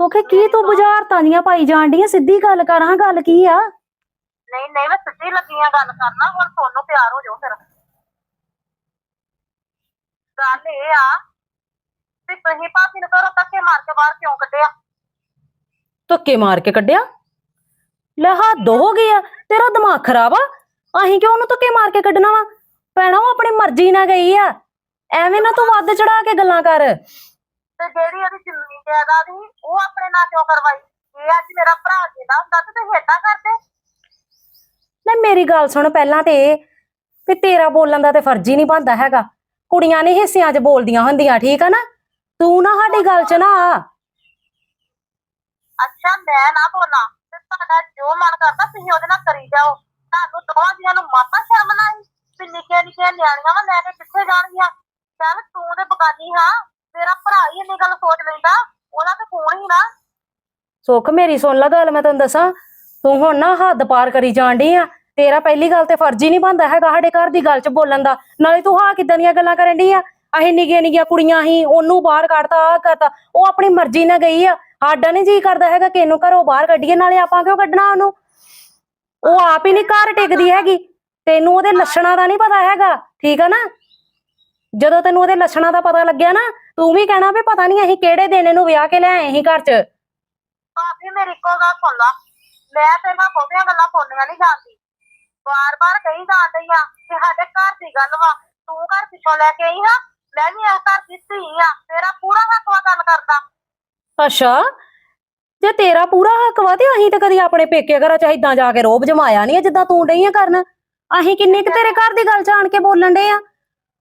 ਸੋਖੇ ਕੀ ਤੂੰ ਬੁਝਾਰਤਾਂ ਦੀਆਂ ਪਾਈ ਜਾਣ ਡੀਆਂ ਸਿੱਧੀ ਗੱਲ ਕਰ ਹਾਂ ਗੱਲ ਕੀ ਆ? ਨਹੀਂ ਨਹੀਂ ਮੈਂ ਸਿੱਧੀ ਲੱਗੀਆਂ ਗੱਲ ਕਰਨਾ ਹੁਣ ਤੁਹਾਨੂੰ ਤਿਆਰ ਹੋ ਜਾਓ ਫਿਰ। ਗੱਲ ਇਹ ਆ ਵੀ ਤੁਸੀਂ ਭਾਬੀ ਨੂੰ ਘਰੋਂ ਧੱਕੇ ਮਾਰ ਕੇ ਬਾਹਰ ਕਿਉਂ ਕੱਢਿਆ? ਧੱਕੇ ਮਾਰ ਕੇ ਕੱਢਿਆ? ਲੈ ਹੱਦ ਹੋ ਗਈ ਆ ਤੇਰਾ ਦਿਮਾਗ ਖਰਾਬ ਆ। ਅਸੀਂ ਕਿਉਂ ਉਹਨੂੰ ਧੱਕੇ ਮਾਰ ਕੇ ਕੱਢਣਾ ਵਾ? ਭੈਣਾ ਉਹ ਆਪਣੀ ਮਰਜ਼ੀ ਨਾਲ ਗਈ ਆ। ਐਵੇਂ ਨਾ ਤੂੰ ਵੱਧ ਚੜਾ ਕੇ ਗੱਲਾਂ ਕਰ। ਤੇ ਜਿਹੜੀ ਉਹਦੀ ਜ਼ਮੀਨ ਜਾਇਦਾਦ ਸੀ ਉਹ ਆਪਣੇ ਨਾਂ ਕਿਉਂ ਕਰਵਾਈ? ਇਹ ਅੱਜ ਮੇਰਾ ਭਰਾ ਜਿੰਦਾ ਹੁੰਦਾ ਤੇ ਤੁਸੀਂ ਏਦਾਂ ਕਰਦੇ। ਲੈ ਮੇਰੀ ਗੱਲ ਸੁਣ ਪਹਿਲਾਂ ਤੇ ਵੀ ਤੇਰਾ ਬੋਲਣ ਦਾ ਤੇ ਫਰਜ਼ ਹੀ ਨਹੀਂ ਬਣਦਾ ਹੈਗਾ। ਕੁੜੀਆਂ ਨੇ ਹਿੱਸਿਆਂ 'ਚ ਬੋਲਦੀਆਂ ਹੁੰਦੀਆਂ ਠੀਕ ਆ ਨਾ? ਤੂੰ ਨਾ ਸਾਡੀ ਗੱਲ 'ਚ ਨਾ ਆ। ਅੱਛਾ ਮੈਂ ਨਾ ਬੋਲਾਂ ਤੇ ਤੁਹਾਡਾ ਜੋ ਮਨ ਕਰਦਾ ਤੁਸੀਂ ਉਹਦੇ ਨਾਲ ਕਰੀ ਜਾਓ। ਤੁਹਾਨੂੰ ਦੋਵਾਂ ਜੀਆਂ ਨੂੰ ਮਾਤਾ ਸ਼ਰਮ ਨਾ ਆਈ ਵੀ ਨਿੱਕੇ ਨਿੱਕੇ ਨਿਆਣੀਆਂ ਵਾ ਲੈ ਕੇ ਕਿੱਥੇ ਜਾਣਗੀਆਂ। ਚੱਲ ਤੂੰ ਤੇ ਬਗਾਨੀ ਹਾਂ। ਤੇਰਾ ਭਰਾ ਹੀ ਇੰਨੀ ਗੱਲ ਸੋਚ ਲੈਂਦਾ, ਉਹਦਾ ਤੇ ਫੋਨ ਹੀ ਨਾ। ਸੁੱਖ, ਮੇਰੀ ਸੁਣ ਲਾ ਗੱਲ, ਮੈਂ ਤੈਨੂੰ ਦੱਸਾਂ। ਤੂੰ ਹੁਣ ਨਾ ਹੱਦ ਪਾਰ ਕਰੀ ਜਾਣ ਡਈ ਆ। ਤੇਰਾ ਪਹਿਲੀ ਗੱਲ ਤੇ ਫਰਜ਼ ਹੀ ਨਹੀਂ ਬਣਦਾ ਹੈਗਾ ਸਾਡੇ ਘਰ ਦੀ ਗੱਲ 'ਚ ਬੋਲਣ ਦਾ। ਨਾਲੇ ਤੂੰ ਹਾਂ ਕਿਦਾਂ ਦੀਆਂ ਗੱਲਾਂ ਕਰਨ ਡਈ ਆ? ਅਸੀਂ ਨਿੱਕੀਆਂ ਨਿੱਕੀਆਂ ਕੁੜੀਆਂ ਹੀ ਉਹਨੂੰ ਬਾਹਰ ਕੱਢਤਾ ਆ ਕਰਤਾ। ਉਹ ਆਪਣੀ ਮਰਜ਼ੀ ਨਾਲ ਗਈ ਆ। ਸਾਡਾ ਨਹੀਂ ਜੀ ਕਰਦਾ ਹੈਗਾ ਕਿ ਇਹਨੂੰ ਘਰੋਂ ਬਾਹਰ ਕੱਢੀਏ, ਨਾਲੇ ਆਪਾਂ ਕਿਉਂ ਕੱਢਣਾ ਉਹਨੂੰ? ਉਹ ਆਪ ਹੀ ਨਹੀਂ ਘਰ ਟਿਕਦੀ ਹੈਗੀ। ਤੈਨੂੰ ਉਹਦੇ ਲੱਛਣਾਂ ਦਾ ਨਹੀਂ ਪਤਾ ਹੈਗਾ, ਠੀਕ ਆ ਨਾ? ਜਦੋਂ ਤੈਨੂੰ ਉਹਦੇ ਲੱਛਣਾਂ ਦਾ ਪਤਾ ਲੱਗਿਆ ਨਾ ਤੂੰ ਵੀ ਕਹਿਣਾ ਵੀ ਪਤਾ ਨਹੀਂ ਅਸੀਂ ਕਿਹੜੇ ਦਿਨ ਇਹਨੂੰ ਵਿਆਹ ਕੇ ਲੈ ਆਏ ਸੀ ਘਰ 'ਚ। ਭਾਬੀ ਮੇਰੀ ਇੱਕੋ ਗੱਲ ਸੁਣ ਲਾ। ਮੈਂ ਤੇ ਨਾ ਬਹੁਤੀਆਂ ਗੱਲਾਂ ਸੁਣਨੀਆਂ ਨਹੀਂ ਜਾਂਦੀ। ਬਾਰ-ਬਾਰ ਕਹੀ ਜਾਂਦੀ ਆ ਕਿ ਸਾਡੇ ਘਰ ਦੀ ਗੱਲ ਵਾ। ਤੂੰ ਘਰ ਪਿੱਛੋਂ ਲੈ ਕੇ ਆਈ ਹਾਂ ਮੈਂ ਵੀ ਇਸ ਘਰ ਦੀ ਧੀ ਆ ਤੇਰਾ ਪੂਰਾ ਹੱਕ ਵਾ ਗੱਲ ਕਰਦਾ। ਅੱਛਾ ਜੇ ਤੇਰਾ ਪੂਰਾ ਹੱਕ ਵਾ ਤੇ ਅਸੀਂ ਤਾਂ ਕਦੀ ਆਪਣੇ ਪੇਕੇ ਘਰਾਂ ਚ ਇਦਾਂ ਜਾ ਕੇ ਰੋਬ ਜਮਾਇਆ ਨਹੀਂ ਜਿੱਦਾਂ ਤੂੰ ਡਈ ਆ ਕਰਨ। ਅਸੀਂ ਕਿੰਨੇ ਕੁ ਤੇਰੇ ਘਰ ਦੀ ਗੱਲ ਜਾਣ ਕੇ ਬੋਲਣ ਡੇ ਆ?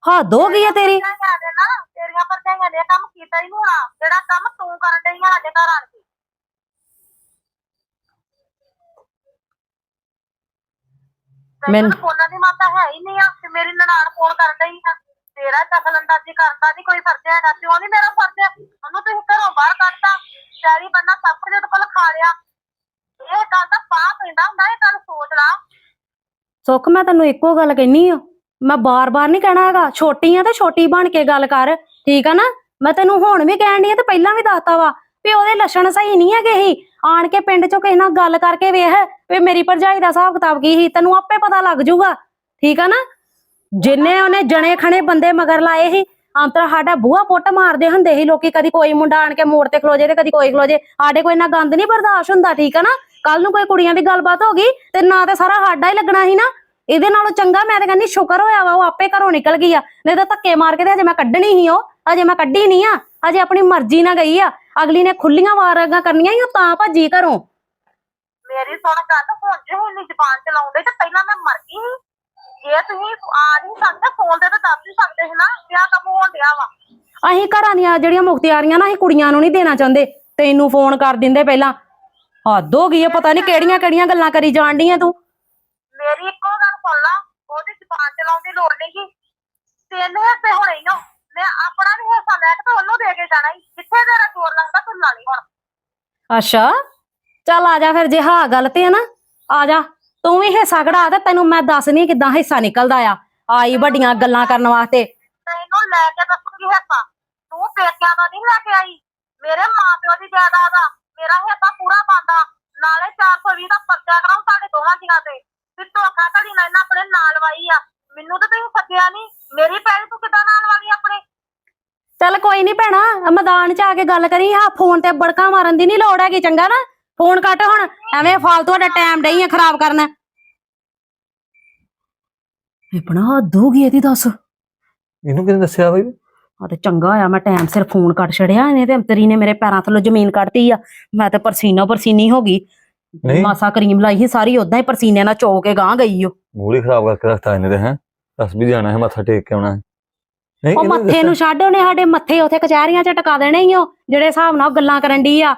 ਹੱਦ ਹੋ ਗਈ ਆ ਤੇਰੀ? ਤੇਰੀਆਂ ਭਰਜਾਈਆਂ ਨੇ ਨਾ ਤੇਰੀਆਂ ਭਰਜਾਈਆਂ ਨੇ ਇਹ ਕੰਮ ਕੀਤਾ ਹੀ ਨਹੀਂ ਹੋਣਾ। ਜਿਹੜਾ ਕੰਮ ਤੂੰ ਕਰਨ ਡਈ ਆ ਸਾਡੇ ਘਰ ਆਣ ਕੇ। ਮੈਨੂੰ- ਮੈਨੂੰ ਫੋਨਾਂ ਦੀ ਮਾਤਾ ਹੈ ਹੀ ਨਹੀਂ ਆ ਤੇ ਮੇਰੀ ਨਨਾਣ ਫੋਨ ਕਰਨ ਡਈ ਆ। ਤੇਰਾ ਦਖਲ ਅੰਦਾਜ਼ੀ ਕਰਦਾ ਨਹੀਂ ਕੋਈ ਫਰਜ਼ ਹੈਗਾ ਕਿਉਂ ਨਹੀਂ ਮੇਰਾ ਫਰਜ਼। ਉਹਨੂੰ ਤੁਸੀਂ ਘਰੋਂ ਬਾਹਰ ਕੱਢਤਾ। ਚਾਰੀ ਬੰਨਾ ਸਭ ਕੁਝ ਉਹਦੇ ਕੋਲ ਖਾ ਲਿਆ। ਇਹ ਗੱਲ ਦਾ ਪਾ ਪੈਂਦਾ ਹੁੰਦਾ ਇਹ ਗੱਲ ਸੋਚ ਲਾ। ਸੁੱਖ ਮੈਂ ਤੈਨੂੰ ਇੱਕੋ ਗੱਲ ਕਹਿਨੀ ਆ। ਮੈਂ ਬਾਰ-ਬਾਰ ਨਹੀਂ ਕਹਿਣਾ ਹੈਗਾ। ਛੋਟੀ ਆ ਤੇ ਛੋਟੀ ਬਣ ਕੇ ਗੱਲ ਕਰ, ਠੀਕ ਆ ਨਾ? ਮੈਂ ਤੈਨੂੰ ਹੁਣ ਵੀ ਕਹਿਣ ਡਈ ਆ ਤੇ ਪਹਿਲਾਂ ਵੀ ਦੱਸਤਾ ਵਾ ਵੀ ਉਹਦੇ ਲੱਛਣ ਸਹੀ ਨਹੀਂ ਹੈਗੇ ਹੀ ਆਣ ਕੇ ਪਿੰਡ ਚੋਂ ਕਿਸੇ ਨਾਲ ਗੱਲ ਕਰਕੇ ਵੇਖ ਵੀ ਮੇਰੀ ਭਰਜਾਈ ਦਾ ਹਿਸਾਬ ਕਿਤਾਬ ਕੀ ਸੀ, ਤੈਨੂੰ ਆਪੇ ਪਤਾ ਲੱਗ ਜਾਊਗਾ, ਠੀਕ ਆ ਨਾ? ਜਿੰਨੇ ਉਹਨੇ ਜਣੇ ਖਣੇ ਬੰਦੇ ਮਗਰ ਲਾਏ ਸੀ ਅੰਤਰਾ ਸਾਡਾ ਬੂਹਾ ਪੁੱਟ ਮਾਰਦੇ ਹੁੰਦੇ ਸੀ, ਲੋਕੀ ਕਦੀ ਕੋਈ ਮੁੰਡਾ ਆਣ ਕੇ ਮੋੜ ਤੇ ਖਲੋ ਜੇ ਤੇ ਕਦੀ ਕੋਈ ਖਲੋ ਜੇ ਸਾਡੇ ਕੋਈ ਇੰਨਾ ਗੰਦ ਨਹੀਂ ਬਰਦਾਸ਼ਤ ਹੁੰਦਾ, ਠੀਕ ਆ ਨਾ? ਕੱਲ ਨੂੰ ਕੋਈ ਕੁੜੀਆਂ ਦੀ ਗੱਲਬਾਤ ਹੋ ਗਈ ਤੇ ਨਾ ਤੇ ਸਾਰਾ ਸਾਡਾ ਹੀ ਲੱਗਣਾ ਸੀ ਨਾ। ਇਹਦੇ ਨਾਲੋਂ ਚੰਗਾ ਮੈਂ ਤਾਂ ਕਹਿੰਦੀ ਸ਼ੁਕਰ ਹੋਇਆ ਵਾ ਉਹ ਆਪੇ ਘਰੋਂ ਨਿਕਲ ਗਈ ਆ। ਨਹੀਂ ਤਾਂ ਧੱਕੇ ਮਾਰ ਕੇ ਤੇ ਅਜੇ ਮੈਂ ਕੱਢਣੀ ਸੀ ਉਹ ਅਜੇ ਮੈਂ ਕੱਢੀ ਨਹੀਂ ਆ ਅਜੇ ਆਪਣੀ ਮਰਜ਼ੀ ਨਾਲ ਗਈ ਆ। ਅਗਲੀ ਨੇ ਖੁੱਲੀਆਂ ਵਾਰਾਂ ਕਰਨੀਆਂ ਉਹ ਤਾਂ ਭੱਜੀ ਘਰੋਂ। ਮੇਰੀ ਸੁਣ ਗੱਲ ਹੁਣ ਜੇ ਹੁਣ ਜ਼ਬਾਨ ਚਲਾਉਂਦੇ ਤੇ ਪਹਿਲਾਂ ਮੈਂ ਮਰ ਗਈ ਸੀ। ਜੇ ਤੁਸੀਂ ਆ ਨਹੀਂ ਸਕਦੇ ਫੋਨ ਤੇ ਤਾਂ ਦੱਸ ਹੀ ਸਕਦੇ ਸੀ ਨਾ ਕਿ ਆਹ ਕੰਮ ਹੋਣ ਡਿਆ ਵਾ। ਅਸੀਂ ਘਰਾਂ ਦੀਆਂ ਜਿਹੜੀਆਂ ਮੁਖਤਿਆਰੀਆਂ ਨਾ ਅਸੀਂ ਕੁੜੀਆਂ ਨੂੰ ਨਹੀਂ ਦੇਣਾ ਚਾਹੁੰਦੇ। ਤੈਨੂੰ ਫੋਨ ਕਰ ਦਿੰਦੇ ਪਹਿਲਾਂ। ਹੱਦ ਹੋ ਗਈ ਆ ਪਤਾ ਨਹੀਂ ਕਿਹੜੀਆਂ ਕਿਹੜੀਆਂ ਗੱਲਾਂ ਕਰੀ ਜਾਣ ਡੀਆਂ ਤੂੰ। ਮੇਰੀ ਸੁਣ ਲਾ ਉਹਦੀ ਜ਼ਬਾਨ ਚਲਾਉਣ ਦੀ ਲੋੜ ਨਹੀਂ ਗੀ। ਤਿੰਨ ਹਿੱਸੇ ਹੋਣੇ ਹੀ ਮੈਂ ਆਪਣਾ ਵੀ ਹਿੱਸਾ ਲੈ ਕੇ ਤੇ ਉਹਨੂੰ ਦੇ ਕੇ ਜਾਣਾ ਹੀ। ਜਿੱਥੇ ਤੇਰਾ ਜ਼ੋਰ ਲੱਗਦਾ ਤੂੰ ਲਾ ਲਈ ਹੁਣ। ਅੱਛਾ ਚੱਲ ਆ ਜਾ ਫਿਰ ਜੇ ਹਾਂ ਗੱਲ ਤੇ ਆ ਨਾ ਆ ਜਾ। ਤੂੰ ਵੀ ਹਿੱਸਾ ਕਢਾ ਤੇ ਤੈਨੂੰ ਮੈਂ ਦੱਸਣੀ ਕਿਦਾਂ ਹਿੱਸਾ ਨਿਕਲਦਾ ਆ। ਆਈ ਵੱਡੀਆਂ ਗੱਲਾਂ ਕਰਨ ਵਾਸਤੇ। ਤੈਨੂੰ ਲੈ ਕੇ ਦੱਸੂਗੀ ਹਿੱਸਾ। ਤੂੰ ਪੇਕਿਆਂ ਦਾ ਨਹੀਂ ਲੈ ਕੇ ਆਈ। ਮੇਰੇ ਮਾਂ ਪਿਓ ਦੀ ਜਾਇਦਾਦ ਆ। ਮੇਰਾ ਹਿੱਸਾ ਪੂਰਾ ਬੰਦਾ ਨਾਲੇ 420 ਦਾ ਪਰਚਾ ਕਰਾਉਂ ਸਾਡੇ ਦੋਵਾਂ ਜੀਆਂ ਤੇ। ਵੀ ਧੋਖਾ ਧੜੀ ਨਾਲ ਇਹਨਾਂ ਆਪਣੇ ਨਾਲ ਵਾਈ ਆ। ਮੈਨੂੰ ਤਾਂ ਤੁਸੀਂ ਸੱਦਿਆ ਨਹੀਂ ਮੇਰੀ ਪੈਰੀ ਤੂੰ ਕਿੱਦਾਂ ਨਾਲ ਵਾਲੀ ਆਪਣੇ? ਚੱਲ ਕੋਈ ਨਹੀਂ ਭੈਣਾ ਮੈਦਾਨ 'ਚ ਆ ਕੇ ਗੱਲ ਕਰੀ। ਹਾਂ ਫੋਨ ਤੇ ਬੜਕਾ ਮਾਰਨ ਦੀ ਨਹੀਂ ਲੋੜ ਹੈਗੀ ਚੰਗਾ ਨਾ? ਫੋਨ ਕੱਟ ਹੁਣ। ਐਵੇਂ ਫਾਲਤੂ ਦਾ ਟਾਈਮ ਡਈ ਆ ਖਰਾਬ ਕਰਨਾ। ਇਹ ਬਣਾ ਹੱਦ ਹੋ ਗਈ ਇਹਦੀ ਦੱਸ? ਇਹਨੂੰ ਕਿਹਨੇ ਦੱਸਿਆ ਬਈ? ਆ ਤੇ ਚੰਗਾ ਹੋਇਆ ਮੈਂ ਟਾਈਮ ਸਿਰ ਫੋਨ ਕੱਟ ਛੜਿਆ ਇਹਨੇ ਤੇ ਅੰਤਰੀ ਨੇ ਮੇਰੇ ਪੈਰਾਂ ਥੱਲੋਂ ਜ਼ਮੀਨ ਕੱਢਤੀ ਆ। ਮੈਂ ਤੇ ਪਰਸੀਨੋ ਪਰਸੀਨੀ ਹੋ ਗਈ। ਨਹੀਂ। ਮਾਸਾ ਕਰੀਮ ਲਾਈ ਸੀ ਸਾਰੀ ਉਦਾਂ ਹੀ ਪਰਸੀਨੇ ਨਾਲ ਚੋ ਕੇ ਗਾਂ ਗਈ ਓ। ਹੀ ਖਰਾਬ ਕਰਕੇ ਰੱਖਤਾ ਇਹਨੇ ਤੇ ਹੈ। ਦੱਸ ਵੀ ਜਾਣਾ ਹੈ ਮੱਥਾ ਟੇਕ ਕੇ ਆਉਣਾ ਹੈ। ਨਹੀਂ ਉਹ ਮੱਥੇ ਨੂੰ ਛੱਡ ਉਹਨੇ ਸਾਡੇ ਮੱਥੇ ਉਥੇ ਕਚਹਿਰੀਆਂ 'ਚ ਟਿਕਾ ਦੇਣੇ ਹੀ ਓ ਜਿਹੜੇ ਹਿਸਾਬ ਨਾਲ ਉਹ ਗੱਲਾਂ ਕਰਨ ਦੀ ਆ।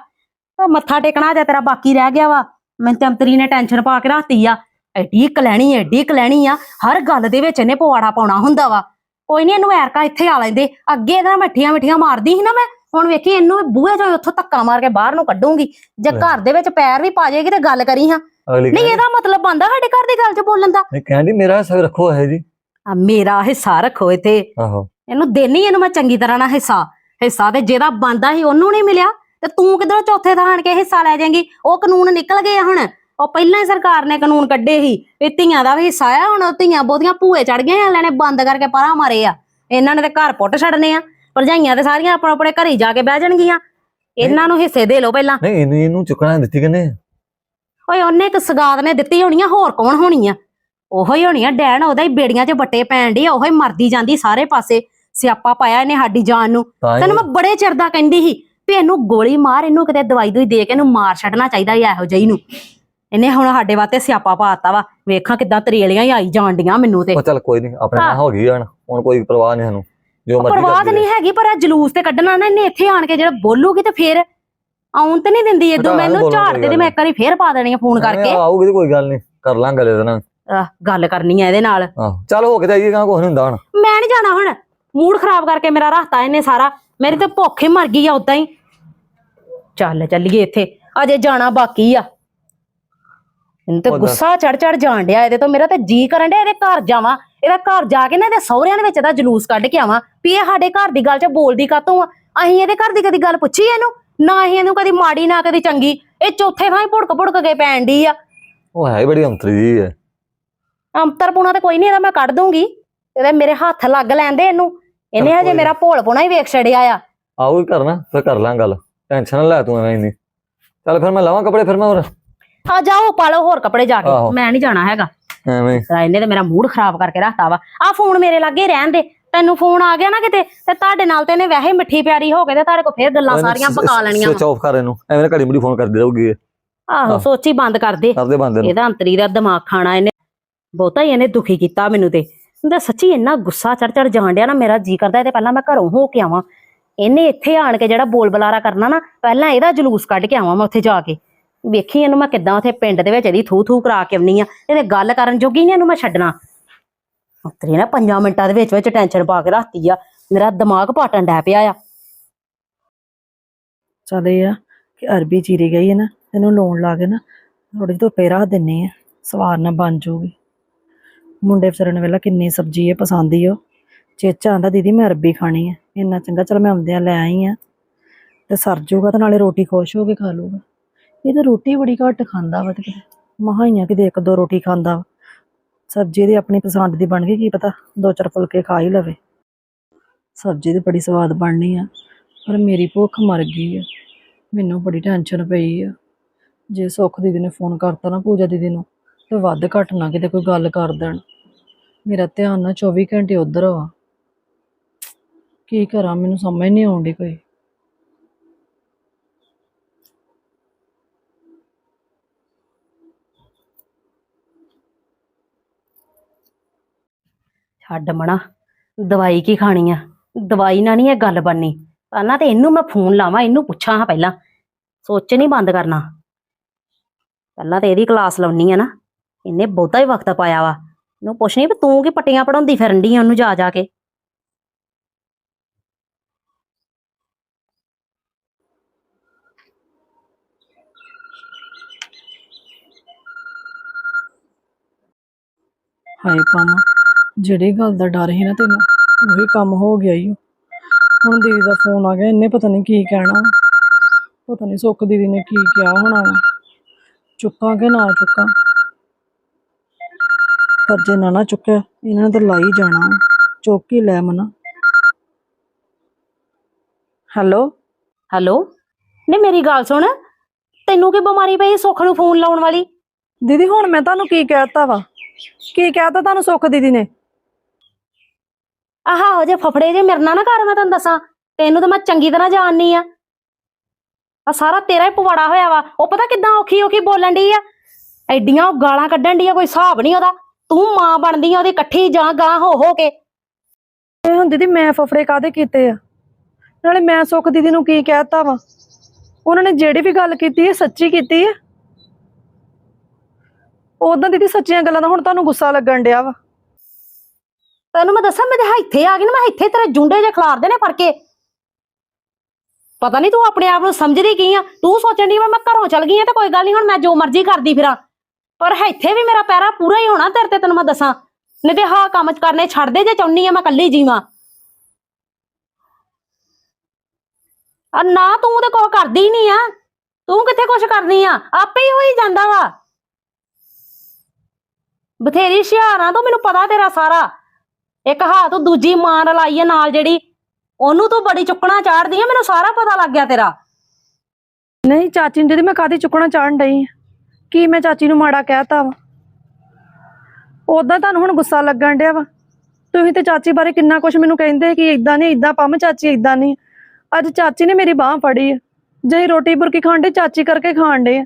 ਉਹ ਮੱਥਾ ਟੇਕਣਾ ਜਾਂ ਤੇਰਾ ਬਾਕੀ ਰਹਿ ਗਿਆ ਵਾ। ਮੈਂ ਤੇ ਅੰਤਰੀ ਨੇ ਟੈਨਸ਼ਨ ਪਾ ਕੇ ਰੱਖਤੀ ਆ। ਐਡੀ ਕਲੈਣੀ ਐਡੀ ਕਲੈਣੀ ਆ। ਹਰ ਗੱਲ ਦੇ ਵਿੱਚ ਇਹਨੇ ਪਵਾੜਾ ਪਾਉਣਾ ਹੁੰਦਾ ਵਾ। ਕੋਈ ਨਹੀਂ ਇਹਨੂੰ ਐਰਕਾ ਇੱਥੇ ਆ ਲੈਂਦੇ। ਅੱਗੇ ਇਹਦਾ ਮੱਠੀਆਂ ਮਿੱਠੀਆਂ ਮਾਰਦੀ ਸੀ ਨਾ ਮੈਂ। ਹੁਣ ਵੇਖੀ ਇਹਨੂੰ ਬੂਹੇ ਚੋਂ ਉੱਥੋਂ ਧੱਕਾ ਮਾਰ ਕੇ ਬਾਹਰ ਨੂੰ ਕੱਢੂੰਗੀ। ਜੇ। ਘਰ ਦੇ ਵਿੱਚ ਪੈਰ ਵੀ ਪਾ ਜਾਏਗੀ ਤੇ ਗੱਲ ਕਰੀ ਹਾਂ। ਨਹੀਂ ਇਹਦਾ ਮਤਲਬ ਬੰਦਾ ਸਾਡੇ ਘਰ ਦੀ ਗੱਲ 'ਚ ਬੋਲਣ ਦਾ? ਨਹੀਂ ਕਹਿੰਦੀ ਮੇਰਾ ਹਿੱਸਾ ਰੱਖੋ ਹੈ ਜੀ ਆ ਮੇਰਾ ਹਿੱਸਾ ਰੱਖੋ ਇੱਥੇ। ਆਹੋ। ਇਹਨੂੰ ਦੇਣੀ ਇਹਨੂੰ ਮੈਂ ਚੰਗੀ ਤਰ੍ਹਾਂ ਨਾਲ ਹਿੱਸਾ। ਹਿੱਸਾ ਤੇ ਜਿਹਦਾ ਬੰਦਾ ਸੀ ਉਹਨੂੰ ਨਹੀਂ ਮਿਲਿਆ। ਤੇ ਤੂੰ ਕਿਧਰੋਂ ਚੌਥੇ ਥਾਂ ਆਣ ਕੇ ਹਿੱਸਾ ਲੈ ਜਾਏਂਗੀ? ਉਹ ਕਾਨੂੰਨ ਨਿਕਲ ਗਏ ਆ ਹੁਣ। ਉਹ ਪਹਿਲਾਂ ਹੀ ਸਰਕਾਰ ਨੇ ਕਾਨੂੰਨ ਕੱਢੇ ਸੀ ਵੀ ਧੀਆਂ ਦਾ ਵੀ ਹਿੱਸਾ ਆ ਹੁਣ ਧੀਆਂ ਬਹੁਤੀਆਂ ਭੂਏ ਚੜ ਗਈਆਂ ਅਗਲਿਆਂ ਨੇ ਬੰਦ ਕਰਕੇ ਪਰਾਂ ਮਾਰੇ ਆ। ਇਹਨਾਂ ਨੇ ਤੇ ਘਰ ਪੁੱਟ ਛੱਡਨੇ ਆ। ਭਰਜਾਈਆਂ ਤੇ ਸਾਰੀਆਂ ਆਪਣੇ ਆਪਣੇ ਘਰੇ ਜਾ ਕੇ ਬਹਿ ਜਾਣਗੀਆਂ। ਇਹਨਾਂ ਨੂੰ ਹਿੱਸੇ ਦੇ ਲਓ ਪਹਿਲਾਂ। ਨਹੀਂ ਇਹਨੂੰ ਇਹਨੂੰ ਚੁੱਕਣਾ ਦਿੱਤੀ ਕਿਨੇ ਓਏ ਉਹਨੇ ਇੱਕ ਸਗਾਤ ਨੇ ਦਿੱਤੀ ਹੋਣੀ ਆ ਹੋਰ ਕੌਣ ਹੋਣੀ ਆ? ਉਹੋ ਹੀ ਹੋਣੀ ਆ ਡੈਣ ਉਹਦਾ ਹੀ ਬੇੜੀਆਂ 'ਚ ਬੱਟੇ ਪੈਣ ਆ ਉਹੋ ਹੀ ਮਰਦੀ ਜਾਂਦੀ ਸਾਰੇ ਪਾਸੇ। ਸਿਆਪਾ ਪਾਇਆ ਇਹਨੇ ਸਾਡੀ ਜਾਨ ਨੂੰ। ਤਾਂ ਹੀ। ਤੈਨੂੰ ਮੈਂ ਬੜੇ ਚਿਰ ਦਾ ਕਹਿੰਦੀ ਸੀ ਵੀ ਇਹਨੂੰ ਗੋਲੀ ਮਾਰ ਇਹਨੂੰ ਕਿਤੇ ਦਵਾਈ ਦੋਈ ਦੇ ਕੇ ਇਹਨੂੰ ਮਾਰ ਛੱਡਣਾ ਚਾਹੀਦਾ ਸੀ ਇਹੋ ਜਿਹੀ ਨੂੰ। ਇਹਨੇ ਹੁਣ ਸਾਡੇ ਵਾਸਤੇ ਸਿਆਪਾ ਪਾਤਾ ਵਾ। ਵੇਖਾਂ ਕਿਦਾਂ ਤਰੇਲੀਆਂ ਹੀ ਆਈ ਜਾਣ ਡੀਆਂ ਮੈਨੂੰ ਤੇ। ਉਹ ਚੱਲ ਕੋਈ ਨਹੀਂ ਆਪਣੇ ਨਾਲ ਹੋ। ਗਈ ਹਣ ਹੁਣ ਕੋਈ ਪਰਵਾਹ ਨਹੀਂ ਸਾਨੂੰ। ਜੋ ਮਰਜ਼ੀ ਪਰਵਾਹ ਨਹੀਂ ਹੈਗੀ ਪਰ ਇਹ ਜਲੂਸ ਤੇ ਕੱਢਣਾ ਨਾ ਇਹਨੇ ਇੱਥੇ ਆਣ ਕੇ ਜਿਹੜਾ ਬੋਲੂਗੀ ਤੇ ਫੇਰ ਆਉਣ ਤੇ ਨਹੀਂ ਦਿੰਦੀ ਇਦੋਂ ਮੈਨੂੰ ਝਾੜ ਦੇ ਤੇ ਮੈਂ ਇੱਕ ਵਾਰੀ ਫੇਰ ਪਾ ਦੇਣੀ ਆ ਫੋਨ ਕਰਕੇ। ਆਊਗੀ ਤੇ ਕੋਈ ਗੱਲ ਨਹੀਂ ਕਰ ਲਾਂ ਗੱਲ ਇਹਦੇ ਨਾਲ ਗੱਲ ਕਰਨੀ ਆ ਇਹਦੇ ਨਾਲ। ਚੱਲ ਹੋ ਕੇ ਜਾਈਏ ਕਾਂ ਕੁਛ ਨਹੀਂ ਹੁੰਦਾ ਹੁਣ। ਮੈਂ ਨਹੀਂ ਜਾਣਾ ਹੁਣ। ਮੂਡ ਖਰਾਬ ਕਰਕੇ ਮੇਰਾ ਰਾਹਤਾ ਇਹਨੇ ਸਾਰਾ। ਮੇਰੀ ਤੇ ਭੁੱਖ ਮਰ ਗਈ ਆ ਉਦਾਂ ਹੀ। ਚੱਲ ਚੱਲੀਏ ਇੱਥੇ ਅਜੇ ਜਾਣਾ ਬਾਕੀ ਆ। ਇਹਨੂੰ ਤੇ। ਗੁੱਸਾ ਚੜ ਚੜ ਜਾਣ ਡਿਆ ਇਹਦੇ ਤੋਂ ਮੇਰਾ ਤੇ ਜੀ ਕਰਨ ਡਿਆ ਇਹਦੇ ਘਰ ਜਾਵਾਂ। ਇਹਦਾ ਘਰ ਜਾ ਕੇ ਨਾ ਇਹਦੇ ਸਹੁਰਿਆਂ ਦੇ ਵਿੱਚ ਇਹਦਾ ਜਲੂਸ ਕੱਢ ਕੇ ਆਵਾਂ ਵੀ ਇਹ ਸਾਡੇ ਘਰ ਦੀ ਗੱਲ 'ਚ ਬੋਲਦੀ ਕਾਤੋਂ ਆ? ਅਸੀਂ ਇਹਦੇ ਘਰ ਦੀ ਕਦੀ ਗੱਲ ਪੁੱਛੀ ਇਹਨੂੰ? ਨਾ ਅਸੀਂ ਇਹਨੂੰ ਕਦੀ ਮਾੜੀ ਨਾ ਕਦੀ ਚੰਗੀ। ਇਹ ਚੌਥੇ ਥਾਂ ਹੀ ਭੁੜਕ ਭੁੜਕ ਕੇ ਪੈਣ ਡਈ ਆ। ਉਹ ਹੈ ਹੀ ਬੜੀ ਅੰਤਰੀ ਜੀ ਹੈ ਅੰਤਰ ਪੁਣਾ ਤੇ ਕੋਈ ਨਹੀਂ ਇਹਦਾ ਮੈਂ ਕੱਢ ਦੂੰਗੀ। ਇਹਦੇ ਮੇਰੇ ਹੱਥ ਲੱਗ ਲੈਂਦੇ ਇਹਨੂੰ। ਇਹਨੇ ਹਜੇ ਮੇਰਾ ਭੋਲ ਪੁਣਾ ਹੀ ਵੇਖ ਛੜਿਆ ਆ। ਆਊਗੀ ਕਰਨਾ ਫਿਰ ਕਰ ਲਾਂ ਗੱਲ। ਟੈਨਸ਼ਨ ਨਾ ਲੈ ਤੂੰ ਐਵੇਂ ਇੰਨੀ। ਚੱਲ ਫਿਰ ਮੈਂ ਲਾਵਾਂ ਕੱਪੜੇ ਫਿਰ ਮੈਂ ਹੋਰ। ਆ ਜਾਓ ਪਾ ਲਓ ਹੋਰ ਕੱਪੜੇ ਜਾ ਕੇ। ਆਹੋ। ਮੈਂ ਨਹੀਂ ਜਾਣਾ ਹੈਗਾ। ਐਵੇਂ। ਤਾਂ ਇਹਨੇ ਤੇ ਮੇਰਾ ਮੂਡ ਖਰਾਬ ਕਰਕੇ ਰੱਖਤਾ ਵਾ। ਆ ਫੋਨ ਮੇਰੇ ਲਾਗੇ ਰਹਿਣ ਦੇ। ਤੈਨੂੰ ਫੋਨ ਆ ਗਿਆ ਨਾ ਕਿਤੇ ਤੇ ਤੁਹਾਡੇ ਨਾਲ ਤੇ ਇਹਨੇ ਵੈਸੇ ਮਿੱਠੀ ਪਿਆਰੀ ਹੋ ਕੇ ਤੇ ਤੁਹਾਡੇ ਕੋਲ ਫੇਰ ਗੱਲਾਂ ਸਾਰੀਆਂ ਪਕਾ ਲੈਣੀਆਂ ਸਵਿਚ ਆਫ ਕਰ ਇਹਨੂੰ। ਐਵੇਂ ਨਾ ਘੜੀ ਮੁੜੀ ਫੋਨ ਕਰਦੀ ਰਹੂਗੀ। ਆਹੋ। ਸੋਚੀ ਬੰਦ ਕਰ ਦੇ। ਕਰਦੇ ਬੰਦੇ ਇਹਦਾ ਅੰਤਰੀ ਦਾ ਦਿਮਾਗ ਖਾਣਾ ਇਹਨੇ। ਬਹੁਤਾ ਹੀ ਇਹਨੇ ਦੁਖੀ ਕੀਤਾ ਮੈਨੂੰ ਤੇ। ਉਹਦਾ ਸੱਚੀ ਇੰਨਾ ਗੁੱਸਾ ਚੜ ਚੜ ਜਾਣ ਡਿਆ ਨਾ ਮੇਰਾ ਜੀ ਕਰਦਾ ਇਹ ਤੇ ਪਹਿਲਾਂ ਮੈਂ ਘਰੋਂ ਹੋ ਕੇ ਆਵਾਂ। ਇਹਨੇ ਇੱਥੇ ਆਣ ਕੇ ਜਿਹੜਾ ਬੋਲ ਬੁਲਾਰਾ ਕਰਨਾ ਨਾ ਪਹਿਲਾਂ ਇਹਦਾ ਜਲੂਸ ਕੱਢ ਕੇ ਆਵਾਂ ਮੈਂ ਉੱਥੇ ਜਾ ਕੇ। ਵੇਖੀ ਇਹਨੂੰ ਮੈਂ ਕਿੱਦਾਂ ਉੱਥੇ ਪਿੰਡ ਦੇ ਵਿੱਚ ਇਹਦੀ ਥੂ ਥੂ ਕਰਾ ਕੇ ਆਉਣੀ ਆ, ਇਹਨੇ ਗੱਲ ਕਰਨ ਜੋਗੀ ਨਹੀਂ ਇਹਨੂੰ ਮੈਂ ਛੱਡਣਾ। ਅੰਤਰੀ ਨਾ ਪੰਜਾਂ ਮਿੰਟਾਂ ਦੇ ਵਿੱਚ ਵਿੱਚ ਟੈਨਸ਼ਨ ਪਾ ਕੇ ਰੱਖਤੀ ਆ, ਮੇਰਾ ਦਿਮਾਗ ਪਾਟਣ ਡੈ ਪਿਆ ਆ। ਚੱਲ ਇਹ ਆ ਕਿ ਅਰਬੀ ਚੀਰੀ ਗਈ ਹੈ ਨਾ, ਇਹਨੂੰ ਲੂਣ ਲਾ ਕੇ ਨਾ ਥੋੜੀ ਧੁੱਪੇ ਰੱਖ ਦਿੰਨੇ ਆ, ਸਵਾਰ ਨਾ ਬਣ ਜਾਊਗੀ। ਮੁੰਡੇ ਵਿਚਾਰੇ ਨੂੰ ਵੇਲਾ ਕਿੰਨੀ ਸਬਜ਼ੀ ਹੈ ਪਸੰਦ ਹੀ ਉਹ। ਚੇਚਾ ਆਂਦਾ, ਦੀਦੀ, ਮੈਂ ਅਰਬੀ ਖਾਣੀ ਹੈ ਇੰਨਾ ਚੰਗਾ, ਚਲ ਮੈਂ ਆਉਂਦਿਆਂ ਲੈ ਆਈ ਆ। ਤੇ ਸਰ ਜੂਗਾ ਤੇ ਨਾਲੇ ਰੋਟੀ ਖੁਸ਼ ਹੋ ਕੇ ਖਾ ਲੂਗਾ ਇਹ ਤਾਂ ਰੋਟੀ ਬੜੀ ਘੱਟ ਖਾਂਦਾ ਵਾ ਤੇ ਕਿਤੇ ਮਹਾਈਆਂ ਕਿਤੇ ਇੱਕ ਦੋ ਰੋਟੀ ਖਾਂਦਾ ਵਾ। ਸਬਜ਼ੀ ਦੀ ਆਪਣੀ ਪਸੰਦ ਦੀ ਬਣ ਗਈ, ਕੀ ਪਤਾ ਦੋ ਚਾਰ ਫੁਲਕੇ ਖਾ ਹੀ ਲਵੇ। ਸਬਜ਼ੀ ਤੇ ਬੜੀ ਸਵਾਦ ਬਣਨੀ ਆ, ਪਰ ਮੇਰੀ ਭੁੱਖ ਮਰ ਗਈ ਆ। ਮੈਨੂੰ ਬੜੀ ਟੈਨਸ਼ਨ ਪਈ ਆ। ਜੇ ਸੁੱਖ ਦੀਦੀ ਨੇ ਫੋਨ ਕਰਤਾ ਨਾ ਪੂਜਾ ਦੀਦੀ ਨੂੰ, ਤੇ ਵੱਧ ਘੱਟ ਨਾ ਕਿਤੇ ਕੋਈ ਗੱਲ ਕਰ ਦੇਣ। ਮੇਰਾ ਧਿਆਨ ਨਾ 24 ਘੰਟੇ ਉਧਰ ਵਾ ਕੀ ਕਰਾਂ, ਮੈਨੂੰ ਸਮਝ ਨਹੀਂ ਆਉਂਦੀ ਕੋਈ। ਛੱਡ ਮਣਾ, ਦਵਾਈ ਕੀ ਖਾਣੀ ਆ? ਦਵਾਈ ਨਾਲ ਨਹੀਂ ਇਹ ਗੱਲ ਬਣਨੀ। ਪਹਿਲਾਂ ਤੇ ਇਹਨੂੰ ਮੈਂ ਫੋਨ ਲਾਵਾਂ, ਇਹਨੂੰ ਪੁੱਛਾਂ ਹਾਂ ਪਹਿਲਾਂ। ਸੋਚ ਨਹੀਂ ਬੰਦ ਕਰਨਾ। ਪਹਿਲਾਂ ਤੇ ਇਹਦੀ ਕਲਾਸ ਲਾਉਣੀ ਆ ਨਾ। ਇਹਨੇ ਬਹੁਤਾ ਹੀ ਵਕਤ ਪਾਇਆ ਵਾ। ਇਹਨੂੰ ਪੁੱਛਣੀ ਵੀ ਤੂੰ ਕੀ ਪੱਟੀਆਂ ਪੜਾਉਂਦੀ ਫਿਰਨ ਡਈ ਆ ਉਹਨੂੰ ਜਾ ਜਾ ਕੇ। ਹਾਏ ਪਾਮਾ ਜਿਹੜੀ ਗੱਲ ਦਾ ਡਰ ਸੀ ਨਾ ਤੈਨੂੰ ਉਹੀ ਕੰਮ ਹੋ ਗਿਆ ਈ ਓ। ਹੁਣ ਦੀਦੀ ਦਾ ਫੋਨ ਆ ਗਿਆ ਇਹਨੇ ਪਤਾ ਨਹੀਂ ਕੀ ਕਹਿਣਾ। ਪਤਾ ਨਹੀਂ ਸੁੱਖ ਦੀਦੀ ਨੇ ਕੀ ਕਿਹਾ ਹੋਣਾ ਵਾ। ਚੁੱਕਾਂ ਕਿ ਨਾ ਚੁੱਕਾਂ? ਪਰ ਜੇ ਨਾ ਨਾ ਚੁੱਕਿਆ ਇਹਨਾਂ ਨੇ ਤਾਂ ਲਾਈ ਜਾਣਾ ਵਾ। ਚੁੱਕ ਹੀ ਲੈ ਮਨਾ। ਹੈਲੋ? ਹੈਲੋ? ਨੇ ਮੇਰੀ ਗੱਲ ਸੁਣ ਤੈਨੂੰ ਕੀ ਬਿਮਾਰੀ ਪਈ ਸੁੱਖ ਨੂੰ ਫੋਨ ਲਾਉਣ ਵਾਲੀ? ਦੀਦੀ ਹੁਣ ਮੈਂ ਤੁਹਾਨੂੰ ਕੀ ਕਹਿਤਾ ਵਾ? ਕੀ ਕਹਿਤਾ ਤੁਹਾਨੂੰ ਸੁੱਖ ਦੀਦੀ ਨੇ? ਆਹੋ ਜੇ ਫਫੜੇ ਜੇ ਮੇਰੇ ਨਾਲ ਨਾ ਕਰ, ਮੈਂ ਤੈਨੂੰ ਦੱਸਾਂ। ਤੈਨੂੰ ਤਾਂ ਮੈਂ ਚੰਗੀ ਤਰ੍ਹਾਂ ਜਾਣਨੀ ਆ। ਆ ਸਾਰਾ ਤੇਰਾ ਹੀ ਪਵਾੜਾ ਹੋਇਆ ਵਾ। ਉਹ ਪਤਾ ਕਿੱਦਾਂ ਔਖੀ ਔਖੀ ਬੋਲਣ ਡਈ ਆ? ਐਡੀਆਂ ਉਹ ਗਾਲਾਂ ਕੱਢਣ ਡਈ ਆ, ਕੋਈ ਹਿਸਾਬ ਨਹੀਂ ਉਹਦਾ। ਤੂੰ ਮਾਂ ਬਣਦੀ ਆ, ਉਹਦੀ ਇਕੱਠੀ ਜਾਂ ਗਾਂ ਹੋ ਹੋ ਕੇ। ਇਹ ਹੁਣ ਦੀਦੀ ਮੈਂ ਫਫੜੇ ਕਾਦੇ ਕੀਤੇ ਆ? ਨਾਲੇ ਮੈਂ ਸੁੱਖ ਦੀਦੀ ਨੂੰ ਕੀ ਕਹਿਤਾ ਵਾ? ਉਹਨਾਂ ਨੇ ਜਿਹੜੀ ਵੀ ਗੱਲ ਕੀਤੀ ਹੈ ਸੱਚੀ ਕੀਤੀ ਹੈ ਉਦਾਂ ਦੀਦੀ ਸੱਚੀਆਂ ਗੱਲਾਂ ਦਾ ਹੁਣ ਤੁਹਾਨੂੰ ਗੁੱਸਾ ਲੱਗਣ ਡਿਆ ਵਾ। ਤੈਨੂੰ ਮੈਂ ਦੱਸਾਂ, ਮੈਂ ਤੇ ਇੱਥੇ ਆ ਗਈ ਨਾ, ਮੈਂ ਇੱਥੇ ਤੇਰੇ ਜੁੰਡੇ ਜੇ ਖਿਲਾਰਦੇ ਨੇ ਫੜ ਕੇ। ਪਤਾ ਨਹੀਂ ਤੂੰ ਆਪਣੇ ਆਪ ਨੂੰ ਸਮਝਦੀ ਕੀ ਆ? ਤੂੰ ਸੋਚਣ ਦੀ ਮੈਂ ਘਰੋਂ ਚਲ ਗਈ ਆ ਤੇ ਕੋਈ ਗੱਲ ਨਹੀਂ ਹੁਣ ਮੈਂ ਜੋ ਮਰਜ਼ੀ ਕਰਦੀ ਫਿਰਾਂ। ਪਰ ਇੱਥੇ ਵੀ ਮੇਰਾ ਪੈਰਾ ਪੂਰਾ ਹੀ ਹੋਣਾ ਤੇਰੇ ਤੇ, ਤੈਨੂੰ ਮੈਂ ਦੱਸਾਂ। ਨਹੀਂ ਤੇ ਹਾਂ, ਕੰਮ ਕਰਨੇ ਛੱਡ ਦੇ, ਜੇ ਚਾਹੁੰਨੀ ਆ ਮੈਂ ਕੱਲੀ ਜੀਵਾਂ। ਆ ਨਾ ਤੂੰ ਤੇ ਕੁਛ ਕਰਦੀ ਨਹੀਂ ਆ। ਤੂੰ ਕਿੱਥੇ ਕੁਛ ਕਰਦੀ ਆ? ਆਪੇ ਹੀ ਹੋਈ ਜਾਂਦਾ ਵਾ। ਬਥੇਰੀ ਹੁਸ਼ਿਆਰਾਂ ਤੋਂ ਮੈਨੂੰ ਪਤਾ ਤੇਰਾ ਸਾਰਾ। ਇੱਕ ਹਾਂ ਤੂੰ ਦੂਜੀ ਮਾਂ ਨਾਲ ਆਈ ਨਾਲ ਜਿਹੜੀ, ਉਹਨੂੰ ਤੂੰ ਬੜੀ ਚੁੱਕਣਾ ਚਾੜਦੀ ਆ, ਮੈਨੂੰ ਸਾਰਾ ਪਤਾ ਲੱਗ ਗਿਆ ਤੇਰਾ। ਨਹੀਂ ਚਾਚੀ ਨੂੰ ਦੀਦੀ ਮੈਂ ਕਾਦੀ ਚੁੱਕਣਾ ਚਾਹਣ ਡਈ ਆ? ਕੀ ਮੈਂ ਚਾਚੀ ਨੂੰ ਮਾੜਾ ਕਹਿਤਾ ਵਾ? ਉਦਾਂ ਤੁਹਾਨੂੰ ਹੁਣ ਗੁੱਸਾ ਲੱਗਣ ਡਿਆ ਵਾ? ਤੁਸੀਂ ਤੇ ਚਾਚੀ ਬਾਰੇ ਕਿੰਨਾ ਕੁਝ ਮੈਨੂੰ ਕਹਿੰਦੇ ਕਿ ਇਦਾਂ ਨਹੀਂ ਇਦਾਂ ਪੰਮ ਚਾਚੀ ਇਦਾਂ ਨਹੀਂ। ਅੱਜ ਚਾਚੀ ਨੇ ਮੇਰੀ ਬਾਹ ਫੜੀ ਆ। ਜੇ ਅਸੀਂ ਰੋਟੀ ਬੁਰਕੀ ਖਾਣ ਡੇ ਚਾਚੀ ਕਰਕੇ ਖਾਣ ਡੇ ਆ।